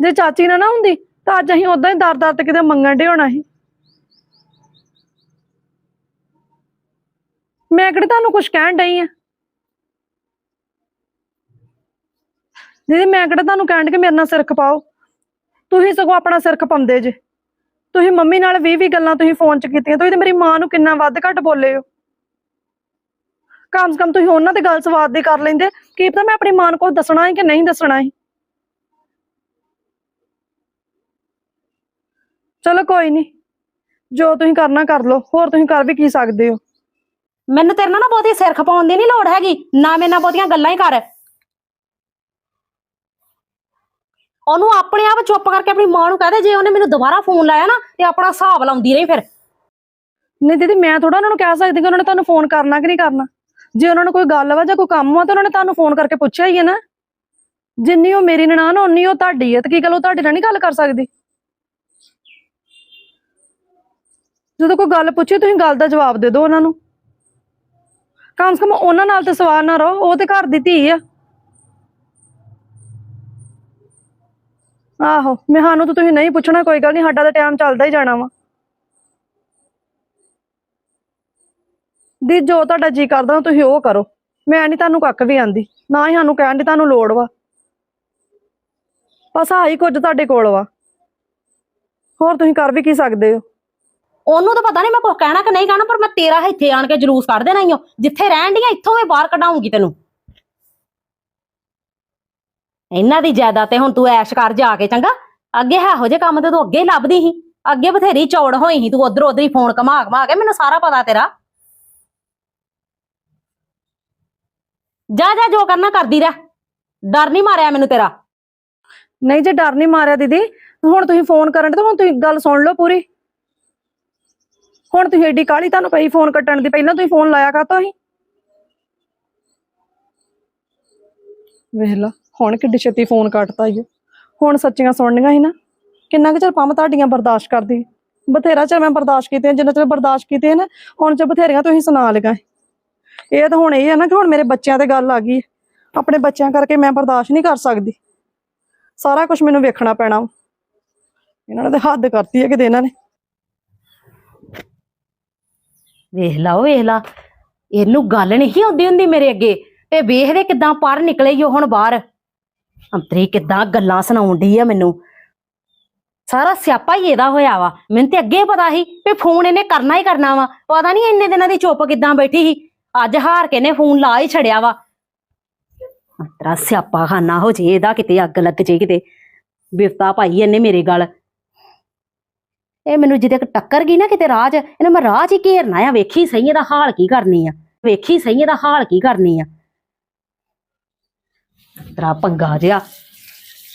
ਜੇ ਚਾਚੀ ਨਾ ਨਾ ਹੁੰਦੀ, ਤਾਂ ਅੱਜ ਅਸੀਂ ਉਦਾਂ ਹੀ ਦਰ-ਦਰ ਤੇ ਕਿਤੇ ਮੰਗਣ ਡੇ ਹੋਣਾ ਸੀ। ਮੈਂ ਕਿਹੜੇ ਤੁਹਾਨੂੰ ਕੁਝ ਕਹਿਣ ਡਈ ਆ? ਦੀਦੀ, ਮੈਂ ਕਿਹੜਾ ਤੁਹਾਨੂੰ ਕਹਿਣ ਕਿ ਮੇਰੇ ਨਾਲ ਸਿਰ ਖਪਾਓ ਤੁਸੀਂ ਸਗੋਂ ਆਪਣਾ ਸਿਰ ਖਪਾਉਂਦੇ ਜੇ। ਤੁਸੀਂ ਮੰਮੀ ਨਾਲ 20 20 ਗੱਲਾਂ ਤੁਸੀਂ ਫੋਨ 'ਚ ਕੀਤੀਆਂ, ਤੁਸੀਂ ਤੇ ਮੇਰੀ ਮਾਂ ਨੂੰ ਕਿੰਨਾ ਵੱਧ ਘੱਟ ਬੋਲੇ ਹੋ। ਕਮ ਸੇ ਕਮ ਤੁਸੀਂ ਉਹਨਾਂ ਤੇ ਗੱਲ ਸਵਾਦ ਦੀ ਕਰ ਲੈਂਦੇ। ਕੀ ਪਤਾ ਮੈਂ ਆਪਣੀ ਮਾਂ ਨੂੰ ਕੁਝ ਦੱਸਣਾ ਹੈ ਕਿ ਨਹੀਂ ਦੱਸਣਾ ਹੈ ਚਲੋ ਕੋਈ ਨਹੀਂ। ਜੋ ਤੁਸੀਂ ਕਰਨਾ ਕਰ ਲਓ। ਹੋਰ ਤੁਸੀਂ ਕਰ ਵੀ ਕੀ ਸਕਦੇ ਹੋ? ਮੈਨੂੰ ਤੇਰੇ ਨਾਲ ਨਾ ਬਹੁਤੀ ਸਿਰ ਖਪਾਉਣ ਦੀ ਨਹੀਂ ਲੋੜ ਹੈਗੀ, ਨਾ ਮੇਰੇ ਨਾਲ ਬਹੁਤੀਆਂ ਗੱਲਾਂ ਹੀ ਕਰ। ਉਹਨੂੰ ਆਪਣੇ ਆਪ ਚੁੱਪ ਕਰਕੇ ਆਪਣੀ ਮਾਂ ਨੂੰ ਕਹਦੇ ਜੇ ਉਹਨੇ ਮੈਨੂੰ ਦੁਬਾਰਾ ਫੋਨ ਲਾਇਆ ਨਾ, ਤੇ ਆਪਣਾ ਹਿਸਾਬ ਲਾਉਂਦੀ ਰਹੀ ਫਿਰ। ਨਹੀਂ ਦੀਦੀ, ਮੈਂ ਥੋੜਾ ਉਹਨਾਂ ਨੂੰ ਕਹਿ ਸਕਦੀ ਕਿ ਉਹਨਾਂ ਨੇ ਤੁਹਾਨੂੰ ਫੋਨ ਕਰਨਾ ਕਿ ਨਹੀਂ ਕਰਨਾ। ਜੇ ਉਹਨਾਂ ਨੂੰ ਕੋਈ ਗੱਲ ਵਾ ਜਾਂ ਕੋਈ ਕੰਮ ਵਾ, ਤਾਂ ਉਹਨਾਂ ਨੇ ਤੁਹਾਨੂੰ ਫੋਨ ਕਰਕੇ ਪੁੱਛਿਆ ਹੀ ਹੈ ਨਾ। ਜਿੰਨੀ ਉਹ ਮੇਰੀ ਨਨਾਣ, ਓਨੀ ਉਹ ਤੁਹਾਡੀ ਹੈ, ਤੇ ਕੀ ਗੱਲ, ਉਹ ਤੁਹਾਡੇ ਨਾਲ ਨਹੀਂ ਗੱਲ ਕਰ ਸਕਦੀ? ਜਦੋਂ ਕੋਈ ਗੱਲ ਪੁੱਛੇ, ਤੁਸੀਂ ਗੱਲ ਦਾ ਜਵਾਬ ਦੇ ਦਿਓ ਉਹਨਾਂ ਨੂੰ। ਕਮ ਸੇ ਕਮ ਉਹਨਾਂ ਨਾਲ ਤੇ ਸਵਾਲ ਨਾ ਰਹੋ, ਉਹ ਤੇ ਘਰ ਦੀ ਧੀ ਆ। ਆਹੋ, ਮੈਂ ਸਾਨੂੰ ਤਾਂ ਤੁਸੀਂ ਨਹੀਂ ਪੁੱਛਣਾ, ਕੋਈ ਗੱਲ ਨਹੀਂ, ਸਾਡਾ ਤਾਂ ਟਾਈਮ ਚੱਲਦਾ ਹੀ ਜਾਣਾ ਵਾ। ਦੀ ਜੋ ਤੁਹਾਡਾ ਜੀ ਕਰਦਾ ਤੁਸੀਂ ਉਹ ਕਰੋ। ਮੈਂ ਨਹੀਂ ਤੁਹਾਨੂੰ ਕੱਖ ਵੀ ਆਂਦੀ, ਨਾ ਹੀ ਸਾਨੂੰ ਕਹਿਣ ਦੀ ਤੁਹਾਨੂੰ ਲੋੜ ਵਾ। ਬਸ ਆਹੀ ਕੁਝ ਤੁਹਾਡੇ ਕੋਲ ਵਾ। ਹੋਰ ਤੁਸੀਂ ਕਰ ਵੀ ਕੀ ਸਕਦੇ ਹੋ? ਉਹਨੂੰ ਤਾਂ ਪਤਾ ਨਹੀਂ ਮੈਂ ਕੁਝ ਕਹਿਣਾ ਕਿ ਨਹੀਂ ਕਹਿਣਾ, ਪਰ ਮੈਂ ਤੇਰਾ ਇੱਥੇ ਆਣ ਕੇ ਜਲੂਸ ਕੱਢ ਦੇਣਾ ਈ ਓ। ਜਿੱਥੇ ਰਹਿਣ ਦੀਆਂ ਇੱਥੋਂ ਵੀ ਬਾਹਰ ਕਢਾਉਂਗੀ ਤੈਨੂੰ। ਇਹਨਾਂ ਦੀ ਜਾਇਦਾਦ ਤੇ ਹੁਣ ਤੂੰ ਐਸ਼ ਕਰ ਜਾ ਕੇ ਚੰਗਾ। ਅੱਗੇ ਇਹੋ ਜਿਹੇ ਕੰਮ ਤੇ ਤੂੰ ਅੱਗੇ ਹੀ ਲੱਭਦੀ ਸੀ। ਅੱਗੇ ਬਥੇਰੀ ਚੌੜ ਹੋਈ ਸੀ, ਤੂੰ ਉਧਰ ਉਧਰ ਹੀ ਫੋਨ ਘਮਾ ਘਮਾ ਕੇ, ਮੈਨੂੰ ਸਾਰਾ ਪਤਾ ਤੇਰਾ। ਜਾ ਜਾ, ਜੋ ਕਰਨਾ ਕਰਦੀ ਰਹਿ। ਡਰ ਨਹੀਂ ਮਾਰਿਆ ਮੈਨੂੰ ਤੇਰਾ। ਨਹੀਂ ਜੇ ਡਰ ਨਹੀਂ ਮਾਰਿਆ ਦੀਦੀ, ਹੁਣ ਤੁਸੀਂ ਫੋਨ ਕਰਨ ਤੇ ਹੁਣ ਤੁਸੀਂ ਗੱਲ ਸੁਣ ਲਓ ਪੂਰੀ। ਹੁਣ ਤੁਸੀਂ ਏਡੀ ਕਾਲੀ ਤੁਹਾਨੂੰ ਪਈ ਫੋਨ ਕੱਟਣ ਦੀ, ਪਹਿਲਾਂ ਤੁਸੀਂ ਫੋਨ ਲਾਇਆ ਕਾਤੋਂ ਸੀ ਵੇਖ ਲਾ, ਹੁਣ ਕਿੱਡੀ ਛੇਤੀ ਫੋਨ ਕੱਟਤਾ ਈ ਓ। ਹੁਣ ਸੱਚੀਆਂ ਸੁਣਨੀਆਂ ਸੀ ਨਾ, ਕਿੰਨਾ ਕੁ ਚਿਰ ਪੰਮ ਤੁਹਾਡੀਆਂ ਬਰਦਾਸ਼ਤ ਕਰਦੀ ਬਥੇਰਾ ਚਿਰ ਮੈਂ ਬਰਦਾਸ਼ਤ ਕੀਤੀਆਂ, ਜਿੰਨਾ ਚਿਰ ਬਰਦਾਸ਼ਤ ਕੀਤੇ ਨਾ, ਹੁਣ ਚ ਬਥੇਰੀਆਂ ਤੁਸੀਂ ਸੁਣਾ ਲਗਾ ਇਹ ਤਾਂ ਹੁਣ ਇਹ ਆ ਨਾ ਕਿ ਹੁਣ ਮੇਰੇ ਬੱਚਿਆਂ ਤੇ ਗੱਲ ਆ ਗਈ ਹੈ। ਆਪਣੇ ਬੱਚਿਆਂ ਕਰਕੇ ਮੈਂ ਬਰਦਾਸ਼ਤ ਨਹੀਂ ਕਰ ਸਕਦੀ ਸਾਰਾ ਕੁਝ ਮੈਨੂੰ ਵੇਖਣਾ ਪੈਣਾ ਵਾ। ਇਹਨਾਂ ਨੇ ਤਾਂ ਹੱਦ ਕਰਤੀ ਹੈ ਕਿਤੇ ਇਹਨਾਂ ਨੇ ਵੇਖ ਲਾ, ਉਹ ਵੇਖ ਲਾ। ਇਹਨੂੰ ਗੱਲ ਨਹੀਂ ਆਉਂਦੀ ਹੁੰਦੀ ਮੇਰੇ ਅੱਗੇ। ਤੇ ਵੇਖਦੇ ਕਿਦਾਂ ਪਰ ਨਿਕਲੇ ਈ ਉਹ ਹੁਣ ਬਾਹਰ। ਅੰਤਰੀ ਕਿਦਾਂ ਗੱਲਾਂ ਸੁਣਾਉਣ ਡਈ ਆ ਮੈਨੂੰ। ਸਾਰਾ ਸਿਆਪਾ ਹੀ ਇਹਦਾ ਹੋਇਆ ਵਾ। ਮੈਨੂੰ ਤੇ ਅੱਗੇ ਪਤਾ ਸੀ ਵੀ ਫੋਨ ਇਹਨੇ ਕਰਨਾ ਹੀ ਕਰਨਾ ਵਾ। ਪਤਾ ਨਹੀਂ ਇੰਨੇ ਦਿਨਾਂ ਦੀ ਚੁੱਪ ਕਿਦਾਂ ਬੈਠੀ ਸੀ। ਅੱਜ ਹਾਰ ਕੇ ਨੇ ਫੋਨ ਲਾ ਹੀ ਛੜਿਆ ਵਾ। ਅੰਤਰਾ ਸਿਆਪਾ ਖਾਨਾ ਹੋ ਜੇ ਇਹਦਾ ਕਿਤੇ ਅੱਗ ਲੱਗ ਜੇ ਕਿਤੇ। ਬਿਫਤਾ ਪਾਈ ਇਹਨੇ ਮੇਰੇ ਗੱਲ ਇਹ ਮੈਨੂੰ ਜਿਹਦੇ ਟੱਕਰ ਗਈ ਨਾ ਕਿਤੇ ਰਾਜ ਇਹਨੂੰ ਮੈਂ ਰਾਜ ਹੀ ਘੇਰਨਾ ਆ ਵੇਖੀ ਸਹੀ ਇਹਦਾ ਹਾਲ ਕੀ ਕਰਨੀ ਆ ਵੇਖੀ ਸਹੀ ਇਹਦਾ ਹਾਲ ਕੀ ਕਰਨੀ ਆ। ਤੇਰਾ ਪੰਗਾ ਜਿਆ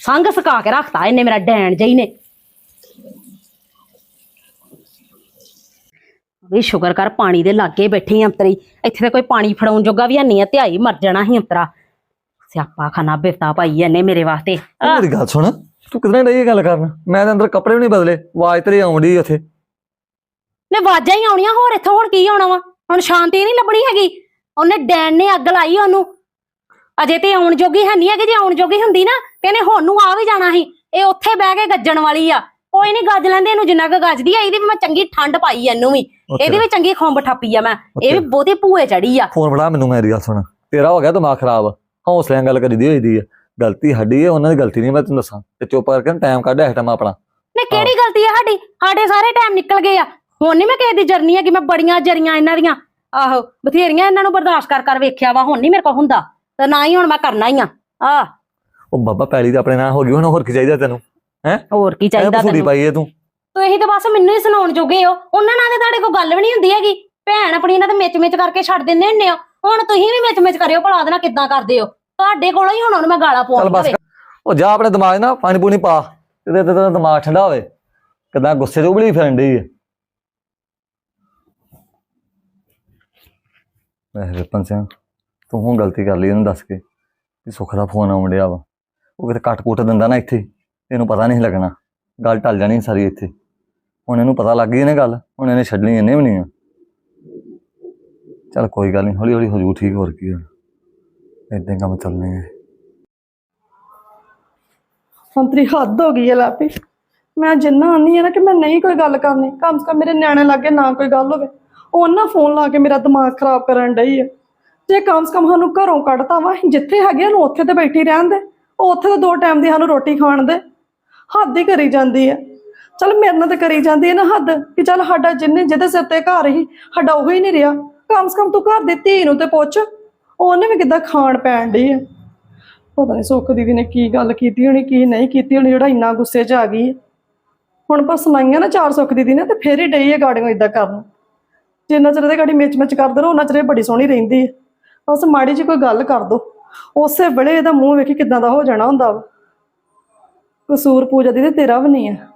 ਸੰਗ ਸਕਾ ਕੇ ਰੱਖਤਾ ਇਹਨੇ ਮੇਰਾ ਡੈਣ ਜਈ ਨੇ। ਵੀ ਸ਼ੁਕਰ ਕਰ ਪਾਣੀ ਦੇ ਲਾਗੇ ਬੈਠੀ ਅੰਤਰੀ ਇੱਥੇ ਤਾਂ ਕੋਈ ਪਾਣੀ ਫੜਾਉਣ ਜੋਗਾ ਵੀ ਨਹੀਂ ਆ ਧਿਆਈ ਮਰ ਜਾਣਾ ਸੀ ਅੰਤਰਾ। ਸਿਆਪਾ ਖਾਨਾ ਬਿਫਤਾ ਪਾਈ ਇਹਨੇ ਮੇਰੇ ਵਾਸਤੇ। ਆਹ, ਮੇਰੀ ਗੱਲ ਸੁਣ ਤੂੰ ਕਿਦਾਂ ਡਈ ਇਹ ਗੱਲ ਕਰਨ? ਮੈਂ ਤਾਂ ਅੰਦਰ ਕੱਪੜੇ ਵੀ ਨਹੀਂ ਬਦਲੇ ਆਵਾਜ਼ ਤੇਰੀ ਆਉਂਦੀ ਉੱਥੇ। ਨੇ ਵਾਜਾਂ ਹੀ ਆਉਣੀਆਂ ਹੋਰ ਇੱਥੋਂ ਹੁਣ ਕੀ ਆਉਣਾ ਵਾ? ਹੁਣ ਸ਼ਾਂਤੀ ਨਹੀਂ ਲੱਭਣੀ ਹੈਗੀ। ਉਹਨੇ ਡੈਣ ਨੇ ਅੱਗ ਲਾਈ ਉਹਨੂੰ। ਅਜੇ ਤੇ ਆਉਣ ਜੋਗੀ ਹੈ ਨਹੀਂ ਹੈਗੀ ਜੇ ਆਉਣ ਜੋਗੀ ਹੁੰਦੀ ਨਾ ਤੇ ਇਹਨੇ ਹੁਣ ਨੂੰ ਆ ਵੀ ਜਾਣਾ ਸੀ। ਇਹ ਉੱਥੇ ਬਹਿ ਕੇ ਗੱਜਣ ਵਾਲੀ ਆ। ਕੋਈ ਨਹੀਂ ਗੱਜ ਲੈਂਦੇ ਇਹਨੂੰ ਜਿੰਨਾ ਕੁ ਗੱਜਦੀ ਆ ਇਹਦੀ ਵੀ ਮੈਂ ਚੰਗੀ ਠੰਡ ਪਾਈ ਆ ਇਹਨੂੰ ਵੀ। ਇਹਦੀ ਵੀ ਚੰਗੀ ਖੁੰਬ ਠੱਪੀ ਆ ਮੈਂ। ਇਹ ਵੀ ਬਹੁਤੀ ਭੂਏ ਚੜੀ ਆ। ਫੋਨ ਫੜਾ ਮੈਨੂੰ ਮੇਰੀ ਗੱਲ ਸੁਣ। ਤੇਰਾ ਹੋ ਗਿਆ ਦਿਮਾਗ ਖਰਾਬ। ਹੌਸਲਿਆਂ ਗੱਲ ਕਰੀਦੀ ਹੋਈ ਦੀ ਆ। ਗਲਤੀ ਸਾਡੀ ਹੈ ਉਹਨਾਂ ਦੀ ਗਲਤੀ ਨਹੀਂ ਮੈਂ ਤੈਨੂੰ ਦੱਸਾਂ। ਤੇ ਚੁੱਪ ਕਰਕੇ ਟਾਈਮ ਕੱਢ ਟਾਈਮ ਆਪਣਾ। ਨੇ ਕਿਹੜੀ ਗਲਤੀ ਆ ਸਾਡੀ? ਸਾਡੇ ਸਾਰੇ ਟਾਈਮ ਨਿਕਲ ਗਏ ਆ। ਹੁਣ ਨਹੀਂ ਮੈਂ ਕਿਸੇ ਦੀ ਜਰਨੀ ਹੈਗੀ ਮੈਂ ਬੜੀਆਂ ਜਰੀਆਂ ਇਹਨਾਂ ਦੀਆਂ। ਆਹੋ ਬਥੇਰੀਆਂ ਇਹਨਾਂ ਨੂੰ ਬਰਦਾਸ਼ਤ ਕਰ ਕਰ ਵੇਖਿਆ ਵਾ ਹੁਣ ਨਹੀਂ ਮੇਰੇ ਕੋਲ ਹੁੰਦਾ। ਤੇ ਨਾ ਹੀ ਹੁਣ ਮੈਂ ਕਰਨਾ ਹੀ ਆ। ਆ। ਉਹ ਬਾਬਾ ਪੈਲੀ ਤਾਂ ਆਪਣੇ ਨਾਲ ਹੋ ਗਈ ਹੁਣ ਹੋਰ ਕੀ ਚਾਹੀਦਾ ਤੈਨੂੰ? ਹੋਰ ਕੀ ਚਾਹੀਦਾ ਤੈਨੂੰ? ਪਾਈ ਏ ਤੂੰ। ਤੁਸੀਂ ਤਾਂ ਬਸ ਮੈਨੂੰ ਹੀ ਸੁਣਾਉਣ ਜੋਗੇ ਹੋ। ਉਹਨਾਂ ਨਾਲ ਤੇ ਤੁਹਾਡੇ ਕੋਲ ਗੱਲ ਵੀ ਨਹੀਂ ਹੁੰਦੀ ਹੈਗੀ। ਭੈਣ ਆਪਣੀ ਇਹਨਾਂ ਤੇ ਮਿਚ ਮਿਚ ਕਰਕੇ ਛੱਡ ਦਿੰਦੇ ਹੁੰਦੇ ਹੋ। ਹੁਣ ਤੁਸੀਂ ਵੀ ਵਿੱਚ ਵਿੱਚ ਕਰਿਓ ਭਲਾ ਉਹਦੇ ਨਾਲ ਕਿੱਦਾਂ ਕਰਦੇ ਹੋ? ਤੁਹਾਡੇ ਕੋਲੋਂ ਹੀ ਹੁਣ ਉਹਨੂੰ ਮੈਂ ਗਾਲਾਂ ਚੱਲ ਪਾਉਣ ਬਸ। ਉਹ ਜਾ ਆਪਣੇ ਦਿਮਾਗ 'ਚ ਨਾ ਪਾਣੀ ਪੂਣੀ ਪਾ ਤੇ ਤੇਰਾ ਦਿਮਾਗ ਠੰਡਾ ਹੋਵੇ। ਕਿਦਾਂ ਗੁੱਸੇ 'ਚ ਉਬਲੀ ਫਿਰਨ ਡਈ ਹੈ ਵੈਸੇ ਵਿਪਨ ਸਿੰਘ ਤੂੰ ਹੁਣ ਗਲਤੀ ਕਰ ਲਈ ਇਹਨੂੰ ਦੱਸ ਕੇ ਕਿ ਸੁੱਖ ਦਾ ਫੋਨ ਆਉਣ ਡਿਆ ਵਾ। ਉਹ ਕਿਤੇ ਕੱਟ ਕੁੱਟ ਦਿੰਦਾ ਨਾ ਇੱਥੇ ਇਹਨੂੰ ਪਤਾ ਨਹੀਂ ਲੱਗਣਾ। ਗੱਲ ਟਲ ਜਾਣੀ ਸਾਰੀ ਇੱਥੇ। ਹੁਣ ਇਹਨੂੰ ਪਤਾ ਲੱਗ ਗਈ ਇਹਨੇ ਗੱਲ ਹੁਣ ਇਹਨੇ ਛੱਡਣੀ ਇਹਨੇ ਵੀ ਨਹੀਂ ਆ। ਚੱਲ ਕੋਈ ਗੱਲ ਨਹੀਂ ਹੌਲੀ ਹੌਲੀ ਹੋ ਜੂ ਠੀਕ ਹੋਰ ਕੀ ਹੋਣਾ। ਏਦਾਂ ਕੰਮ ਚੱਲਣੇ ਆ। ਸੰਤਰੀ, ਹੱਦ ਹੋ ਗਈ ਹੈ ਲਾਪੀ। ਮੈਂ ਜਿੰਨਾ ਆਨੀ ਹੈ ਨਾ ਕਿ ਮੈਂ ਨਹੀਂ ਕੋਈ ਗੱਲ ਕਰਨੀ। ਕਮ ਸੇ ਕਮ ਮੇਰੇ ਨਿਆਣੇ ਲਾਗੇ ਨਾ ਕੋਈ ਗੱਲ ਹੋਵੇ। ਉਹ ਨਾ ਫੋਨ ਲਾ ਕੇ ਮੇਰਾ ਦਿਮਾਗ ਖਰਾਬ ਕਰਨ ਡਈ ਹੈ ਜੇ ਕਮ ਸੇ ਕਮ ਸਾਨੂੰ ਘਰੋਂ ਕੱਢਤਾ ਵਾ ਜਿੱਥੇ ਹੈਗੇ ਨੂੰ ਉੱਥੇ ਤੇ ਬੈਠੀ ਰਹਿਣ ਦੇ। ਉਹ ਉੱਥੇ ਤਾਂ ਦੋ ਟਾਈਮ ਦੀ ਸਾਨੂੰ ਰੋਟੀ ਖਾਣ ਦੇ। ਹੱਦ ਹੀ ਕਰੀ ਜਾਂਦੀ ਹੈ ਚਲ ਮੇਰੇ ਨਾਲ ਤੇ ਕਰੀ ਜਾਂਦੀ ਹੈ ਨਾ ਹੱਦ, ਕਿ ਚਲ ਸਾਡਾ ਜਿੰਨੇ ਜਿਹਦੇ ਸਿਰ ਤੇ ਘਰ ਹੀ ਸਾਡਾ ਉਹ ਹੀ ਨਹੀਂ ਰਿਹਾ। ਕਮ ਸੇ ਕਮ ਤੂੰ ਘਰ ਦੀ ਧੀ ਨੂੰ ਤੇ ਪੁੱਛ। ਉਹਨੇ ਵੀ ਕਿੱਦਾਂ ਖਾਣ ਪੈਣ ਡਈ ਆ? ਪਤਾ ਨਹੀਂ ਸੁੱਖ ਦੀਦੀ ਨੇ ਕੀ ਗੱਲ ਕੀਤੀ ਹੋਣੀ, ਕੀ ਨਹੀਂ ਕੀਤੀ ਹੋਣੀ, ਜਿਹੜਾ ਇੰਨਾ ਗੁੱਸੇ 'ਚ ਆ ਗਈ ਆ। ਹੁਣ ਪਰ ਸੁਣਾਈਆਂ ਨਾ ਚਾਰ ਸੁੱਖ ਦੀਦੀ ਨੇ ਤੇ ਫੇਰ ਹੀ ਡਈ ਹੈ ਗਾੜੀਆਂ ਇਦਾਂ ਕਰਨ। ਜਿੰਨਾ ਚਿਰ ਇਹਦੇ ਗਾੜੀ ਮਿਚ ਮਿਚ ਕਰਦੇ ਰਹੋ ਉਹਨਾਂ ਚਿਰ ਇਹ ਬੜੀ ਸੋਹਣੀ ਰਹਿੰਦੀ ਹੈ ਬਸ ਮਾੜੀ ਜੀ ਕੋਈ ਗੱਲ ਕਰ ਦੋ। ਉਸੇ ਵੇਲੇ ਇਹਦਾ ਮੂੰਹ ਵੇਖੀ ਕਿਦਾਂ ਦਾ ਹੋ ਜਾਣਾ ਹੁੰਦਾ ਵਾ। ਕਸੂਰ ਪੂਜਾ ਦੀ ਤੇ ਤੇਰਾ ਵੀ ਨਹੀਂ ਹੈ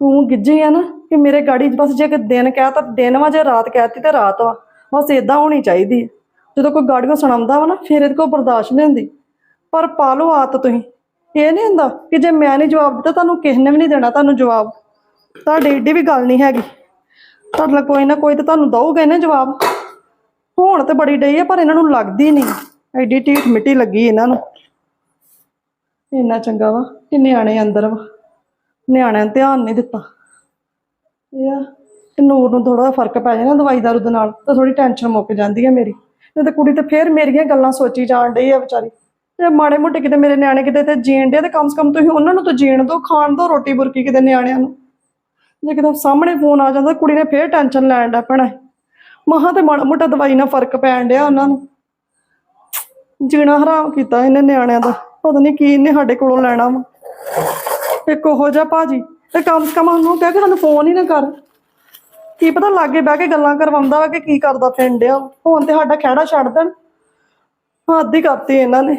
ਤੂੰ ਗਿੱਜੀ ਆ ਨਾ ਕਿ ਮੇਰੇ ਗਾੜੀ 'ਚ ਬਸ ਜੇ ਕਿ ਦਿਨ ਕਹਿ ਤਾਂ, ਦਿਨ ਵਾ, ਜੇ ਰਾਤ ਕਹਿਤੀ ਤੇ ਰਾਤ ਵਾ। ਬਸ ਇਦਾਂ ਹੋਣੀ ਚਾਹੀਦੀ ਹੈ ਜਦੋਂ ਕੋਈ ਗਾੜੀਆਂ ਸੁਣਾਉਂਦਾ ਵਾ ਨਾ, ਫਿਰ ਇਹਦੇ ਕੋਲ ਬਰਦਾਸ਼ਤ ਨਹੀਂ ਹੁੰਦੀ। ਪਰ ਪਾ ਲਓ ਆਤ ਤੁਸੀਂ। ਇਹ ਨਹੀਂ ਹੁੰਦਾ ਕਿ ਜੇ ਮੈਂ ਨਹੀਂ ਜਵਾਬ ਦਿੱਤਾ, ਤੁਹਾਨੂੰ ਕਿਸੇ ਨੇ ਵੀ ਨਹੀਂ ਦੇਣਾ ਤੁਹਾਨੂੰ ਜਵਾਬ। ਤੁਹਾਡੀ ਏਡੀ ਵੀ ਗੱਲ ਨਹੀਂ ਹੈਗੀ। ਤੁਹਾਡੇ ਨਾਲ ਕੋਈ ਨਾ ਕੋਈ ਤਾਂ ਤੁਹਾਨੂੰ ਦਊਗਾ ਨਾ ਜਵਾਬ। ਹੁਣ ਤੇ ਬੜੀ ਡਈ ਆ, ਪਰ ਇਹਨਾਂ ਨੂੰ ਲੱਗਦੀ ਨਹੀਂ। ਐਡੀ ਢੀਠ ਮਿੱਟੀ ਲੱਗੀ ਇਹਨਾਂ ਨੂੰ। ਇੰਨਾ ਚੰਗਾ ਵਾ ਕਿ ਨਿਆਣੇ ਅੰਦਰ ਵਾ। ਨਿਆਣਿਆਂ ਨੇ ਧਿਆਨ ਨਹੀਂ ਦਿੱਤਾ। ਇਹ ਆ ਕਿ ਨੂਰ ਨੂੰ ਥੋੜਾ ਫ਼ਰਕ ਪੈ ਜਾਣਾ ਦਵਾਈ ਦਾਰੂ ਦੇ ਨਾਲ, ਤਾਂ ਥੋੜੀ ਟੈਨਸ਼ਨ ਮੁੱਕ ਜਾਂਦੀ ਹੈ ਮੇਰੀ। ਨਹੀਂ ਤੇ ਕੁੜੀ ਤੇ ਫੇਰ ਮੇਰੀਆਂ ਗੱਲਾਂ ਸੋਚੀ ਜਾਣ ਡਈ ਆ ਵਿਚਾਰੀ। ਤੇ ਮਾੜੇ ਮੋਟੇ ਕਿਤੇ ਮੇਰੇ ਨਿਆਣੇ ਕਿਤੇ ਤੇ ਜੀਣ ਦੇ ਤੇ ਕਮ ਸੇ ਕਮ ਤੁਸੀਂ ਉਹਨਾਂ ਨੂੰ ਤਾਂ ਜੀਣ ਦਿਓ, ਖਾਣ ਦਿਓ ਰੋਟੀ ਬੁਰਕੀ ਕਿਤੇ ਨਿਆਣਿਆਂ ਨੂੰ। ਜੇ ਕਿਤੇ ਸਾਹਮਣੇ ਫੋਨ ਆ ਜਾਂਦਾ, ਕੁੜੀ ਨੇ ਫੇਰ ਟੈਨਸ਼ਨ ਲੈਣ ਦਾ ਪੈਣਾ ਮਹਾਂ ਤੇ ਮਾੜਾ ਮੋਟਾ ਦਵਾਈ ਨਾਲ ਫ਼ਰਕ ਪੈਣ ਡਿਆ ਉਹਨਾਂ ਨੂੰ। ਜੀਣਾ ਹਰਾਮ ਕੀਤਾ ਇਹਨੇ ਨਿਆਣਿਆਂ ਦਾ, ਪਤਾ ਨਹੀਂ ਕੀ ਇਹਨੇ ਸਾਡੇ ਕੋਲੋਂ ਲੈਣਾ ਵਾ। ਇੱਕ ਉਹੋ ਜਿਹਾ ਭਾਜੀ, ਤੇ ਕਮ ਸੇ ਕਮ ਉਹਨੂੰ ਕਹਿ ਕੇ ਸਾਨੂੰ ਫੋਨ ਹੀ ਨਾ ਕਰ। ਕੀ ਪਤਾ ਲਾਗੇ ਬਹਿ ਕੇ ਗੱਲਾਂ ਕਰਵਾਉਂਦਾ ਵਾ ਕਿ ਕੀ ਕਰਦਾ ਫਿਰਨ ਡਿਆ ਹੁਣ ਤੇ ਸਾਡਾ ਖਹਿੜਾ ਛੱਡ ਦੇਣ। ਹੱਦ ਹੀ ਕਰਤੀ ਇਹਨਾਂ ਨੇ।